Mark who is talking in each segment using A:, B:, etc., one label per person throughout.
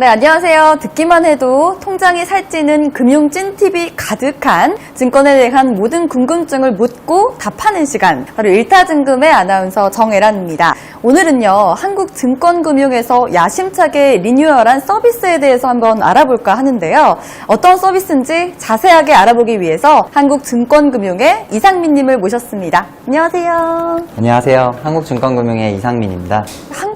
A: 네, 안녕하세요. 듣기만 해도 통장이 살찌는 금융 찐팁이 가득한 증권에 대한 모든 궁금증을 묻고 답하는 시간. 바로 일타증금의 아나운서 정애란입니다. 오늘은요, 한국 증권금융에서 야심차게 리뉴얼한 서비스에 대해서 한번 알아볼까 하는데요. 어떤 서비스인지 자세하게 알아보기 위해서 한국 증권금융의 이상민님을 모셨습니다. 안녕하세요.
B: 안녕하세요. 한국증권금융의 이상민입니다.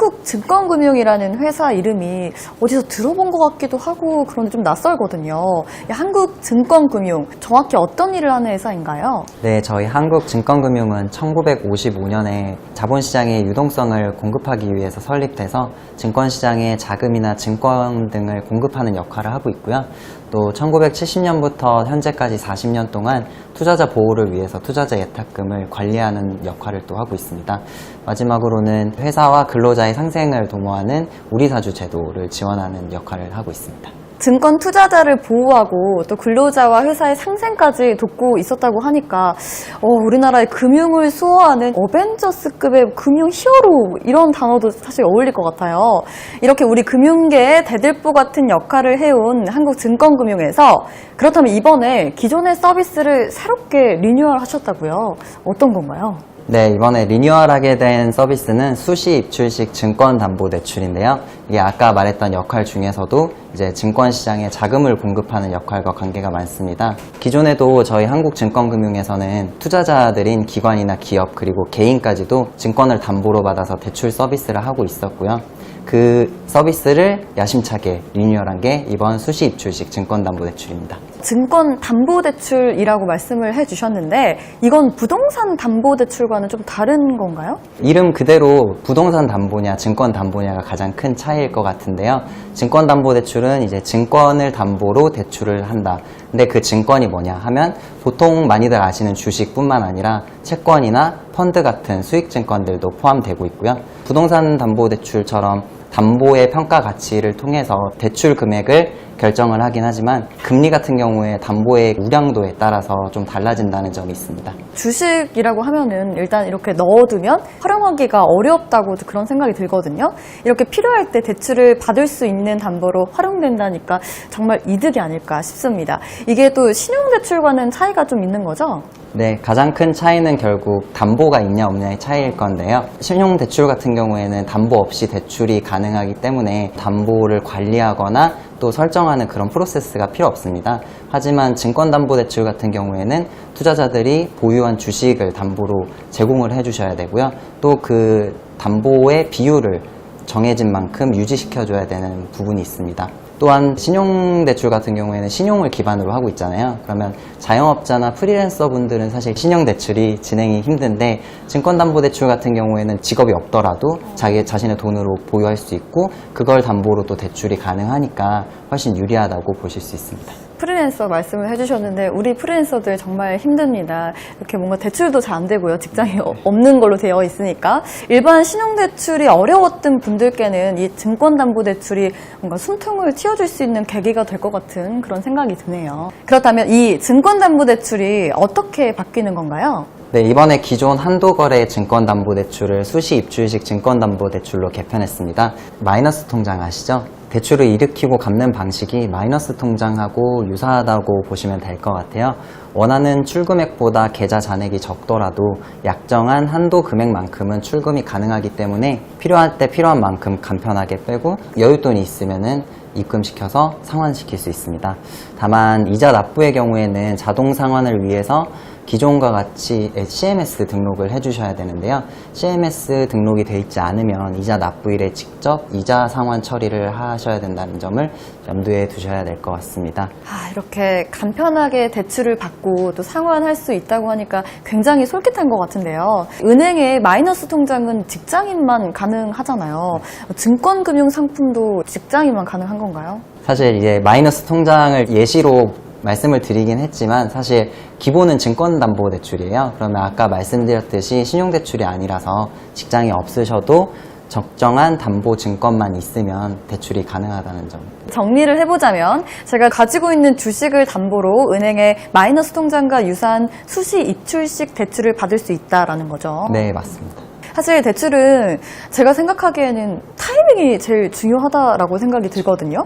A: 한국증권금융이라는 회사 이름이 어디서 들어본 것 같기도 하고 그런데 좀 낯설거든요. 이 한국증권금융 정확히 어떤 일을 하는 회사인가요?
B: 네, 저희 한국증권금융은 1955년에 자본시장의 유동성을 공급하기 위해서 설립돼서 증권시장에 자금이나 증권 등을 공급하는 역할을 하고 있고요. 또 1970년부터 현재까지 40년 동안 투자자 보호를 위해서 투자자 예탁금을 관리하는 역할을 또 하고 있습니다. 마지막으로는 회사와 근로자의 상생을 도모하는 우리사주 제도를 지원하는 역할을 하고 있습니다.
A: 증권 투자자를 보호하고 또 근로자와 회사의 상생까지 돕고 있었다고 하니까 어, 우리나라의 금융을 수호하는 어벤져스급의 금융 히어로 이런 단어도 사실 어울릴 것 같아요. 이렇게 우리 금융계의 대들보 같은 역할을 해온 한국증권금융에서 그렇다면 이번에 기존의 서비스를 새롭게 리뉴얼 하셨다고요? 어떤 건가요?
B: 네, 이번에 리뉴얼하게 된 서비스는 수시 입출식 증권담보대출인데요. 이게 아까 말했던 역할 중에서도 이제 증권시장에 자금을 공급하는 역할과 관계가 많습니다. 기존에도 저희 한국증권금융에서는 투자자들인 기관이나 기업 그리고 개인까지도 증권을 담보로 받아서 대출 서비스를 하고 있었고요. 그 서비스를 야심차게 리뉴얼한 게 이번 수시 입출식 증권담보대출입니다.
A: 증권 담보대출이라고 말씀을 해주셨는데 이건 부동산 담보대출과는 좀 다른 건가요?
B: 이름 그대로 부동산 담보냐 증권 담보냐가 가장 큰 차이일 것 같은데요. 증권 담보 대출은 이제 증권을 담보로 대출을 한다. 근데 그 증권이 뭐냐 하면 보통 많이들 아시는 주식뿐만 아니라 채권이나 펀드 같은 수익 증권들도 포함되고 있고요. 부동산 담보 대출처럼 담보의 평가 가치를 통해서 대출 금액을 결정을 하긴 하지만 금리 같은 경우에 담보의 우량도에 따라서 좀 달라진다는 점이 있습니다.
A: 주식이라고 하면은 일단 이렇게 넣어두면 활용하기가 어렵다고 그런 생각이 들거든요. 이렇게 필요할 때 대출을 받을 수 있는 담보로 활용된다니까 정말 이득이 아닐까 싶습니다. 이게 또 신용대출과는 차이가 좀 있는 거죠?
B: 네, 가장 큰 차이는 결국 담보가 있냐 없냐의 차이일 건데요. 신용 대출 같은 경우에는 담보 없이 대출이 가능하기 때문에 담보를 관리하거나 또 설정하는 그런 프로세스가 필요 없습니다. 하지만 증권담보대출 같은 경우에는 투자자들이 보유한 주식을 담보로 제공을 해주셔야 되고요. 또 그 담보의 비율을 정해진 만큼 유지시켜줘야 되는 부분이 있습니다. 또한 신용대출 같은 경우에는 신용을 기반으로 하고 있잖아요. 그러면 자영업자나 프리랜서 분들은 사실 신용대출이 진행이 힘든데 증권담보대출 같은 경우에는 직업이 없더라도 자기 자신의 돈으로 보유할 수 있고 그걸 담보로 또 대출이 가능하니까 훨씬 유리하다고 보실 수 있습니다.
A: 프리랜서 말씀을 해주셨는데 우리 프리랜서들 정말 힘듭니다. 이렇게 뭔가 대출도 잘 안 되고요. 직장이 어- 없는 걸로 되어 있으니까 일반 신용대출이 어려웠던 분들께는 이 증권담보대출이 뭔가 숨통을 틔워줄 수 있는 계기가 될 것 같은 그런 생각이 드네요. 그렇다면 이 증권담보대출이 어떻게 바뀌는 건가요?
B: 네, 이번에 기존 한도거래 증권담보대출을 수시 입주식 증권담보대출로 개편했습니다. 마이너스 통장 아시죠? 대출을 일으키고 갚는 방식이 마이너스 통장하고 유사하다고 보시면 될 것 같아요. 원하는 출금액보다 계좌 잔액이 적더라도 약정한 한도 금액만큼은 출금이 가능하기 때문에 필요할 때 필요한 만큼 간편하게 빼고 여윳돈이 있으면은 입금시켜서 상환시킬 수 있습니다. 다만 이자 납부의 경우에는 자동 상환을 위해서 기존과 같이 CMS 등록을 해주셔야 되는데요. CMS 등록이 돼 있지 않으면 이자 납부일에 직접 이자 상환 처리를 하셔야 된다는 점을 염두에 두셔야 될 것 같습니다.
A: 아, 이렇게 간편하게 대출을 받고 또 상환할 수 있다고 하니까 굉장히 솔깃한 것 같은데요. 은행의 마이너스 통장은 직장인만 가능하잖아요. 증권금융 상품도 직장인만 가능한 건가요?
B: 사실 이제 마이너스 통장을 예시로 말씀을 드리긴 했지만 사실 기본은 증권담보대출이에요. 그러면 아까 말씀드렸듯이 신용대출이 아니라서 직장이 없으셔도 적정한 담보 증권만 있으면 대출이 가능하다는 점.
A: 정리를 해보자면 제가 가지고 있는 주식을 담보로 은행의 마이너스 통장과 유사한 수시 입출식 대출을 받을 수 있다라는 거죠.
B: 네, 맞습니다.
A: 사실 대출은 제가 생각하기에는 타이밍이 제일 중요하다라고 생각이 들거든요.